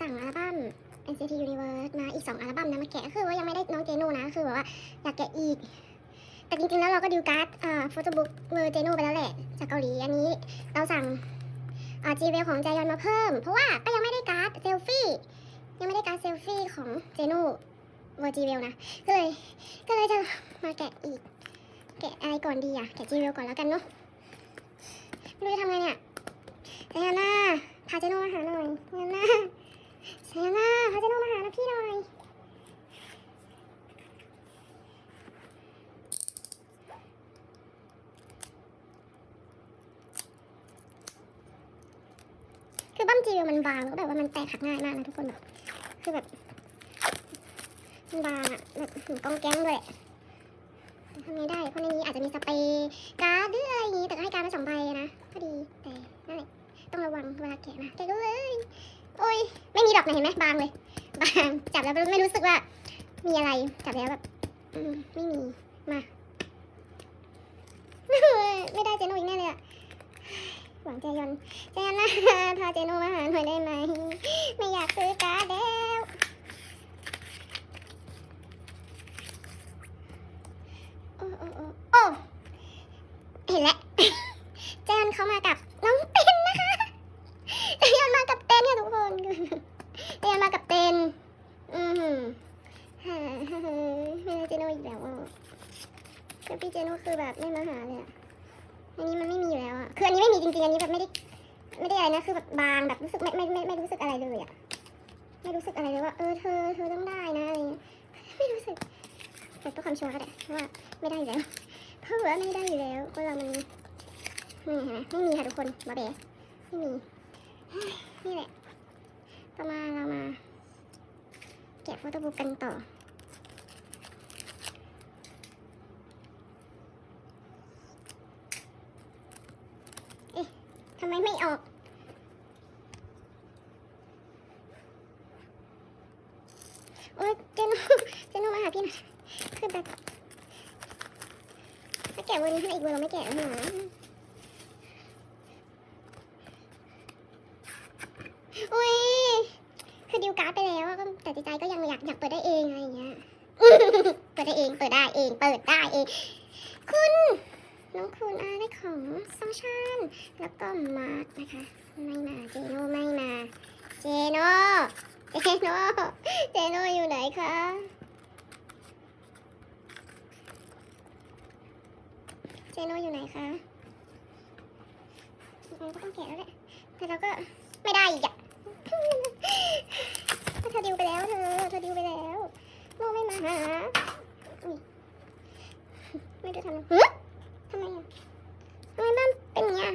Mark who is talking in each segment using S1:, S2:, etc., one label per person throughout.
S1: สั่งอัลบั้ม NCT Universe มาอีก 2 อัลบั้มนะมาแกะก็คือว่ายังไม่ได้น้องเจโน่นะคือแบบว่าอยากแกะอีก แต่จริงๆแล้วเราก็ดิวการ์ดอ่าโฟโต้บุ๊กเวอร์เจโน่ไปแล้วแหละ จากเกาหลีอันนี้เราสั่งอ่าจีเวลของใจยอนมาเพิ่ม เพราะว่าก็ยังไม่ได้การ์ดเซลฟี่ยังไม่ได้การ์ดเซลฟี่ของเจโน่เวอร์จีเวลนะก็เลยก็เลยจะมาแกะอีก แกะอะไรก่อนดีอะแกะจีเวลก่อนแล้วกันเนาะไม่รู้จะทำไงเนี่ยไซยน่าพาเจโน่มาหาหน่อยไซยน่า ไซยาน่าพาจโน่มาหาพี่หน่อยคือบั้มจีเวลมันบางแล้วแบบว่ามันแตกหักง่ายมากนะทุกคนแบบคือแบบมันบางอะแบบกองแก๊งด้วยทำไงได้ เพราะในนี้อาจจะมีสเปรย์การ์ดหรืออะไรอย่างงี้แต่ก็ให้การ์ดมาสองใบนะก็ดีแต่นั่นแหละต้องระวังเวลาแกะนะแกะก็เลย โอ้ยไม่มีดอกไหนเห็นไหมบางเลย บางจับแล้วไม่รู้สึกว่า มีอะไรจับแล้วแบบมไม่มีมาไม่ได้เจโนอีกแน่เลยอะหวังใจยอนใจยอนนะพาเจโนมาหาหน่อยได้ไหมไม่อยากซื้อการ์ดแล้วโอ้โอ้โอ้โอ้เห็นแล้ว เจยอนเขามากับน้องเต้นนะคะ เจยอนมากับเต้นค่ะทุกคน เจยอนมากับเต้น อือหือ ฮ่าฮ่าฮ่าไม่ได้เจโนอีกแล้วอะ คือพี่เจโนคือแบบไม่มาหาเลยอะอันนี้มันไม่มีอยู่แล้วอะ คืออันนี้ไม่มีจริงๆ อันนี้แบบไม่ได้ไม่ได้อะไรนะ คือแบบบางแบบรู้สึกไม่ไม่ไม่ไม่รู้สึกอะไรเลยอะ ไม่รู้สึกอะไรเลยว่าเออเธอเธอต้องได้นะอะไรเงี้ย ไม่รู้สึกแต่ตัวความชัวร์ก็ได้เพราะว่าไม่ได้อยู่แล้ว เพราะว่าไม่ได้อยู่แล้วก็เรามันนี่เห็นไหมไม่มีค่ะทุกคนบาเบไม่มี นี่แหละ ต่อมาเรามาแกะโฟโต้บุ๊กกันต่อ เอ๊ะทำ ไมไม่ออก โอ๊ยเจนเจนมาหาพี่หน่อยคือแบบถ้าแกะเวอร์นี้ให้อีกเวอร์เราไม่แกะแล้วนะอุ้ยคือดิวการ์ดไปแล้วอแต่ใจก็ยังอยากอยากเปิดได้เองอะไรอย่างเงี้ย เปิดได้เอง เปิดได้เอง เปิดได้เอง คุณ น้องคุณอาได้ของซองชานแล้วก็มาร์กนะคะ ไม่มาเจโน่ไม่มาเจโน่เจโน่เจโน่อยู่ไหนคะเจโน่อยู่ไหนคะเราก็ต้องแกะแล้วแหละแต่เราก็ไม่ได้อีกอะเธอดิวไปแล้วเธอเธอดิวไปแล้วโมไม่มาหาไม่รู้ทำหึทำไมอะทำไมบ้านเป็นอย่างเงี้ย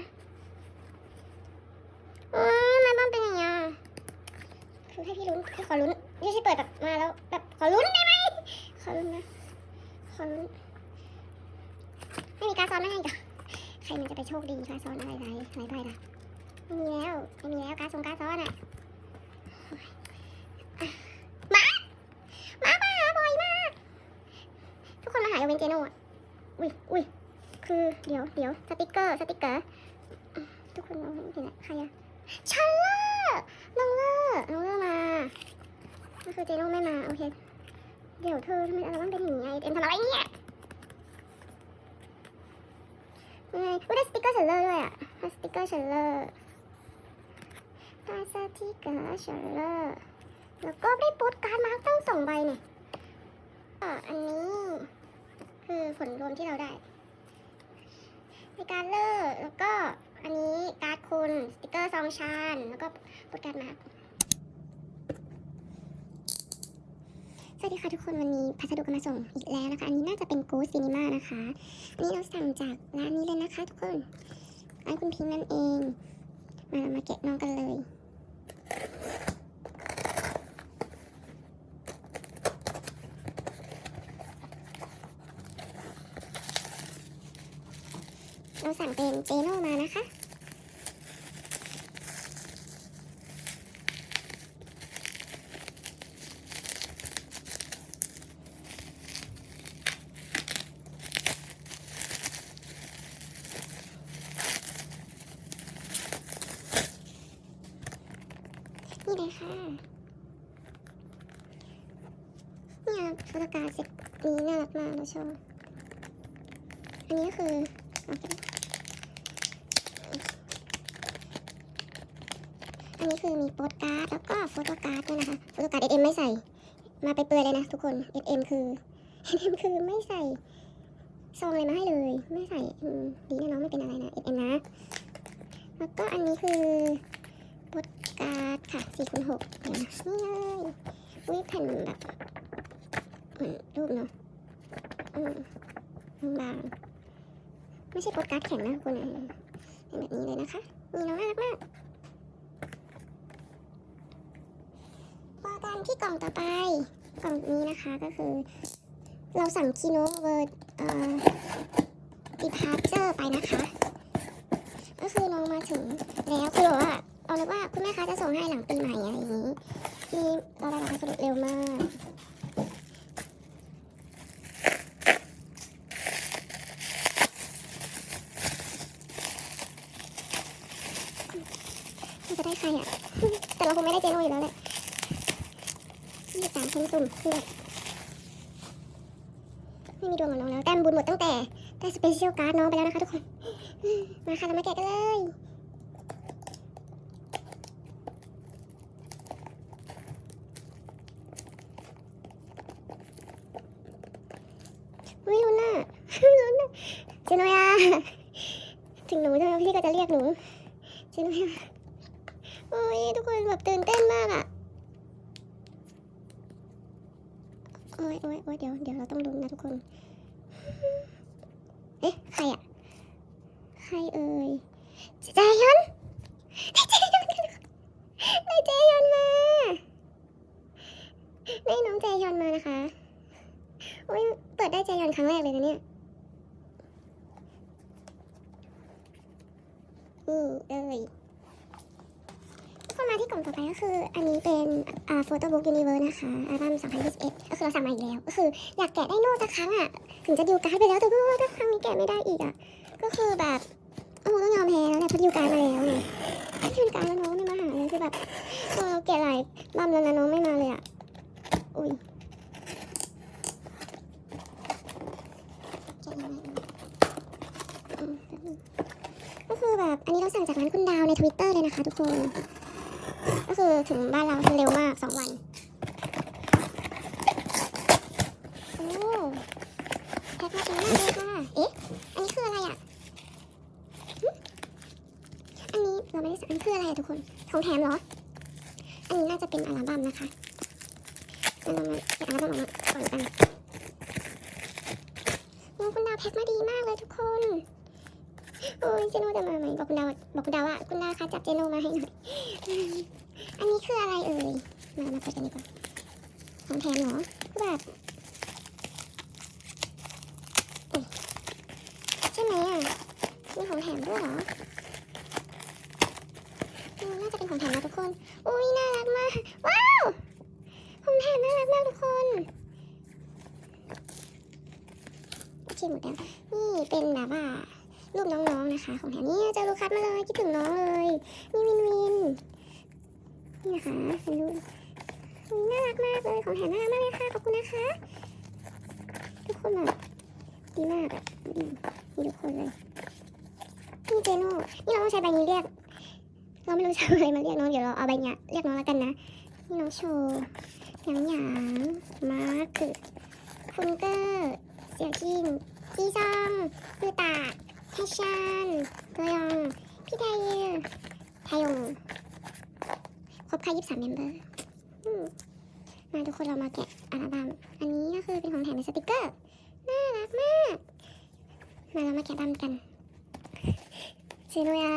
S1: เออทำไมบ้านเป็นอย่างเงี้ยคือให้พี่ลุ้นให้ข อลุ้นไม่ใช่เปิดแบบมาแล้วแบบขอลุ้นได้ไหมขอลุ้นนะขอลุ้นไม่มีการซ้อนไม่ให้จ้ะใครมันจะไปโชคดีการซ้อนอะไรไรอะไรไปล่ะไม่มีแล้วไม่มีแล้วการดทรงการซ้อนอะมามามาหาบ่อยมาก ทุกคนมาหายกเวนเจโน่อะอุ้ยอุ้ยคือเดี๋ยวเดี๋ยวสติกเกอร์สติกเกอร์ทุกคนมองเห็นไหมใครอะชัลเลอร์น้องเลอร์น้องเลอร์มา คือเจโน่ไม่มาโอเค เดี๋ยวเธอทำไมอัลบั้มเป็นอย่างนี้ไงเอ็มทำอะไรเนี่ยยังไงอุ้ยได้สติกเกอร์ชัลเลอร์ด้วยอะสติกเกอร์ชัลเลอร์ได้สติกเกอร์ชัลเลอร์แล้วก็ได้โปสการ์ดมาตั้งสองใบเนี่ยอันนี้ คือผลรวมที่เราได้ในการเลอร์แล้วก็อันนี้การ์ดคุณสติกเกอร์ซองชานแล้วก็โปสการ์ดมาส วัสดีค่ะทุกคนวันนี้พัสดุก็มาส่งอีกแล้วนะคะ อันนี้น่าจะเป็นกูซีนิมานะคะอันนี้เราสั่งจากร้านนี้เลยนะคะ ทุกคนร้านคุณพิงค์นั่นเอง มาเรามาแกะน้องกันเลยเราสั่งเป็นเจโน่มานะคะ นี่เล ค่ะ เนี่ยโฟโตการ์ดเซ็ตนี้น่ารักมากเราชอบอันนี้ก็คืออันนี้คือมีโปสการ์ดแล้วก็โฟโต้การ์ดด้วยนะคะโฟโต้การ์ด SM ไม่ใส่ มาไปเปลือยเลยนะทุกคน SM คือ SM คือไม่ใส่ซองอะไรมาให้เลย ไม่ใส่ดีนะน้องไม่เป็นอะไรนะ SM นะ แล้วก็อันนี้คือโปสการ์ดค่ะ4คูณ6เดี๋ยวนะนี่เลยอุ้ยแผ่นแบบ รูปเนาะอืมบางไม่ใช่โปสการ์ดแข็งนะทุกคนอะเป็นแบบนี้เลยนะคะนี่น้องน่ารักมากมากันที่กล่องต่อไป กล่องนี้นะคะก็คือ เราสั่งคีโนเวอร์เอ่อดีพาร์เจอร์ไปนะคะ ก็คือน้องมาถึงแล้วคือบอกว่าเอาเลยว่าคุณแม่ค้าจะส่งให้หลังปีใหม่อะไรอย่างนี้นี่เราได้รับพัสดุเร็วมากเราจะได้ใครอะ แต่เราคงไม่ได้เจโน่อยู่แล้วแหละยี่สามคนสุ่มเพื่อ ไม่มีดวงกับน้องแล้วแต้มบุญหมดตั้งแต่ได้สเปเชียลการ์ดน้องไปแล้วนะคะทุกคน มาค่ะเรามาแกะกันเลยวิลุนน่ะลุนน่ะเจโนยาถึงหนูใช่ไหมพี่ก็จะเรียกหนูเจโนยาโอ้ยทุกคนแบบตื่นเต้นมากอะ โอ้ยโอ้ยโอ้ยเดี๋ยวเดี๋ยวเราต้องลุ้นนะทุกคน เอ๊ะ ใครอะใครเอ่ยใจฉันได้เจยอนได้เจยอนมาได้น้องเจยอนมานะคะโอ้ยเปิดได้เจยอนครั้งแรกเลยนะเนี่ยนี่เลยก็มาที่ก ล่องต่อไปก็คืออันนี้เป็นอ่าโฟโต้บุ๊กยูนิเวิร์สนะคะอัลบั้ม2021ก็คือเราสั่งมาอีกแล้วก็คืออยากแกะได้โน้ตสักครั้งอะถึงจะดิวการ์ดไปแล้วแต่ก็ว่าถ้าครั้งนี้แกะไม่ได้อีกอะก็คือแบบโอ้โหต้องยอมแพ้แล้วแหละเพราะดิวการ์ดมาแล้วไงดิวการ์ดแล้วน้องไม่มาหาเลยคือแบบเออเราแกะหลายรอบแล้วนะน้องไม่มาเลยอะอุ้ยก็คือแบบอันนี้เราสั่งจากร้านคุณดาวในทวิตเตอร์เลยนะคะทุกคน คือถึงบ้านเราคือเร็วมากสองวันโอ้แพ็คมาดีมากเลยค่ะเอ๊ะอันนี้คืออะไรอะอันนี้เราไม่ได้สั่งอันนี้คืออะไระทุกคนของแถมเหรอ อันนี้น่าจะเป็นอัลบั้มนะคะงั้นเรามาแกะอัลบั้มออกมาก่อนกันโอ้คุณดาวแพ็คมาดีมากเลยทุกคนโอ้ยเจโน่จะมาไหมบอกคุณดาวบอกคุณดาวว่าคุณดาวคะจับเจโน่มาให้หน่อย อันนี้คืออะไรเอ่ย มา มาเปิดกันดีกว่าของแถมเหรอคือแบบใช่ไหมอะ มีของแถมด้วยเหรอน่าจะเป็นของแถมนะทุกคน อุ้ยน่ารักมาก ว้าว ของแถมน่ารักมากทุกคนโอเคหมดแล้ว นี่เป็นแบบว่ารูปน้องๆนะคะ ของแถมนี่เจอลูคัสมาเลยคิดถึงน้องเลยนี่วินวิน นี่นะคะเป็นรูน่ารักมากเลยของแถมน่ารักมากเลยค่ะขอบคุณนะคะ ทุกคนแบบดีมากอะมีทุกคนเลยนี่เจโน่นี่เราต้องใช้ใบนี้เรียก เราไม่รู้จะเอะไรมาเรียกน้องเดี๋ยวเราเอาใบเนี้ยเรียกน้องแล้วกันนะนี่น้องโชว์หยางหยางมาร์คคุณเกอร์เสี่ยวจินจีซองคือตาแฮชันเกยองพี่ไทยไทยง บค่ะยี่สิบสามเมมเบอร์มาทุกคนเรามาแกะอัลบั้มอันนี้ก็คือเป็นของแถมเป็นสติกเกอร์ น่ารักมาก มาเรามาแกะบัมกันเซโนยา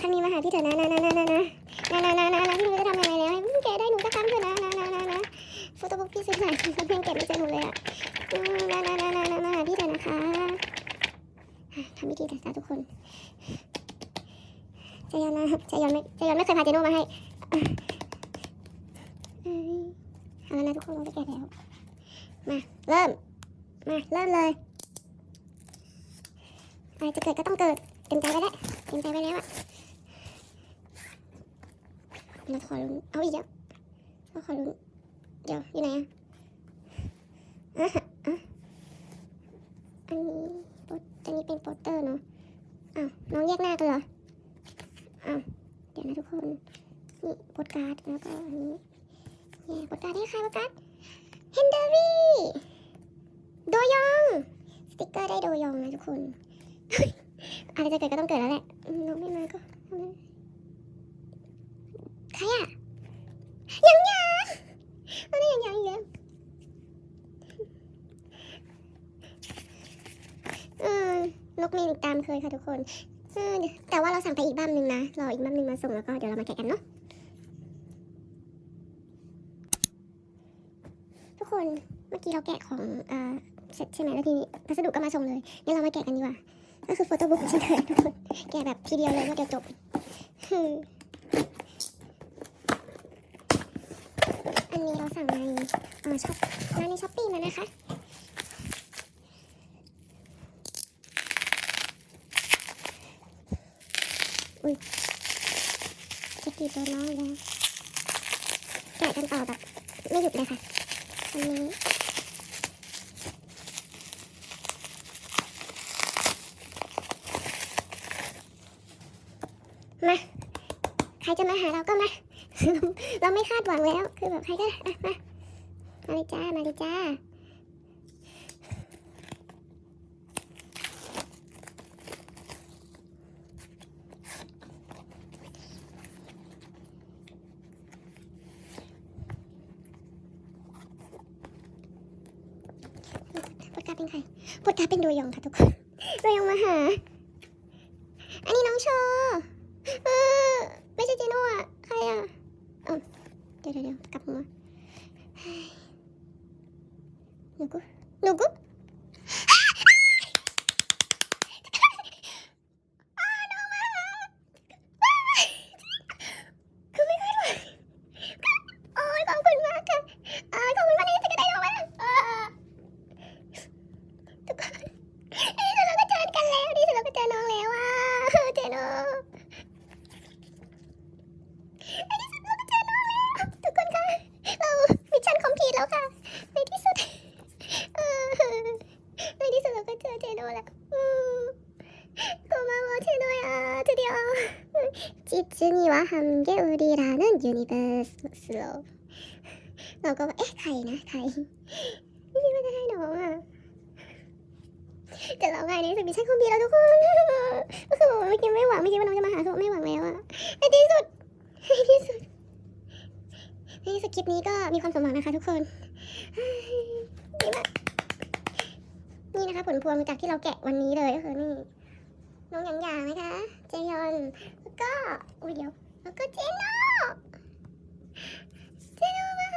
S1: ครั้งนี้มาหาพี่เถอะนะนะนะนะนะนะนะนะนะนะนะพี่หนูจะทำยังไงแล้วพี่แกะได้หนูจะทำเถอะนะนะนะนะนะโฟโต้บุ๊กพี่ซื้อหน่อยเพื่อนแกะไม่เจอหนูเลยอะนะนะนะนะนะมาหาพี่เถอะนะคะทำพิธีเถอะจ้าทุกคน จยอนนะใจยอนไม่ใจยอนไม่เคยพาเจโน่มาให้เอาแล้วนะทุกคนเราจะแกะแล้ว มาเริ่ม มาเริ่มเลยอะไรจะเกิดก็ต้องเกิด เต็มใจไว้แล้วเต็มใจไว้แล้วอะเราขอลุ้นเอาอีกแล้วเราขอลุ้นเดี๋ยวอยู่ไหนอะอะอะอันนี้ปอันนี้เป็นโปสเตอร์เนาะอ้าวน้องแยกหน้ากันเหรอ อ้าวเดี๋ยวนะทุกคน นี่โปสการ์ดแล้วก็อันนี้เนี่ยโปสการ์ดให้ใครโปสการ์ดเฮนเดอรี่โดยอง สติกเกอร์ได้โดยองนะทุกคน อะไรจะเกิดก็ต้องเกิดแล้วแหละน้องไม่มาก็ใครอะยังยังเอาได้ยังยังอีกแล้วเออนกมีตามเคยค่ะทุกคน ออแต่ว่าเราสั่งไปอีกบ้านหนึ่งนะ รออีกบ้านหนึ่งมาส่งแล้วก็เดี๋ยวเรามาแกะกันเนาะ ทุกคน เมื่อกี้เราแกะของเอ่อเสร็จใช่ไหมแล้วทีนี้พัสดุก็มาส่งเลยงั้นเรามาแกะกันดีกว่า ก็คือโฟโต้บุ๊กเช่นเคยทุกคน แกะแบบทีเดียวเลยแล้วเดี๋ยวจบ อันนี้เราสั่งในเอ่อช็อปร้านในช้อปปี้มานะคะ อุ้ยจะกี่ตัวน้องอีกแล้วแกะกันต่อแบบไม่หยุดเลยค่ะอันนี้มาใครจะมาหาเราก็มา เราไม่คาดหวังแล้ว คือแบบใครก็อะมา มาเลยจ้า มาเลยจ้า ปดกาเป็นใครปดกาเป็นโดยองค่ะทุกคนโดยองมาหา อันนี้น้องโชอ 이와 함께 우리라는 유니버스로 เราก็ว่าเอ๊ะใครนะใครไม่คิดว่าจะให้น้องอ่ะ จะร้องไห้ในสุดมิชชั่นคอมพลีทแล้วทุกคนก็คือเมื่อกี้ไม่หวังไม่คิดว่าน้องจะมาหาคือไม่หวังแล้วอะในที่สุดในที่สุดในที่สุดคลิปนี้ก็มีความสมหวังนะคะทุกคนดีมากนี่นะคะผลพวงจากที่เราแกะวันนี้เลยก็คือนี่น้องหยางหยางนะคะ เจยอนแล้วก็อุ้ยเดี๋ยว แล้วก็เจโน่เจโน่มา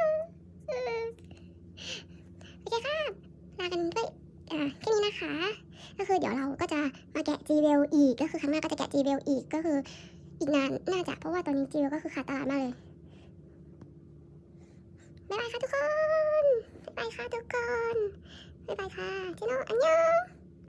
S1: โอเคค่ะลากันด้วยอ่าแค่นี้นะคะ ก็คือเดี๋ยวเราก็จะมาแกะ g w e l อีก ก็คือครั้งหน้าก็จะแกะ g w e l อีก ก็คืออีกนานน่าจะเพราะว่าตอนนี้ g w e l ก็คือขาดตลาดมากเลยบ๊ายบายค่ะทุกคนบ๊ายบายค่ะทุกคนบ๊ายบายค่ะเจโนอันยอง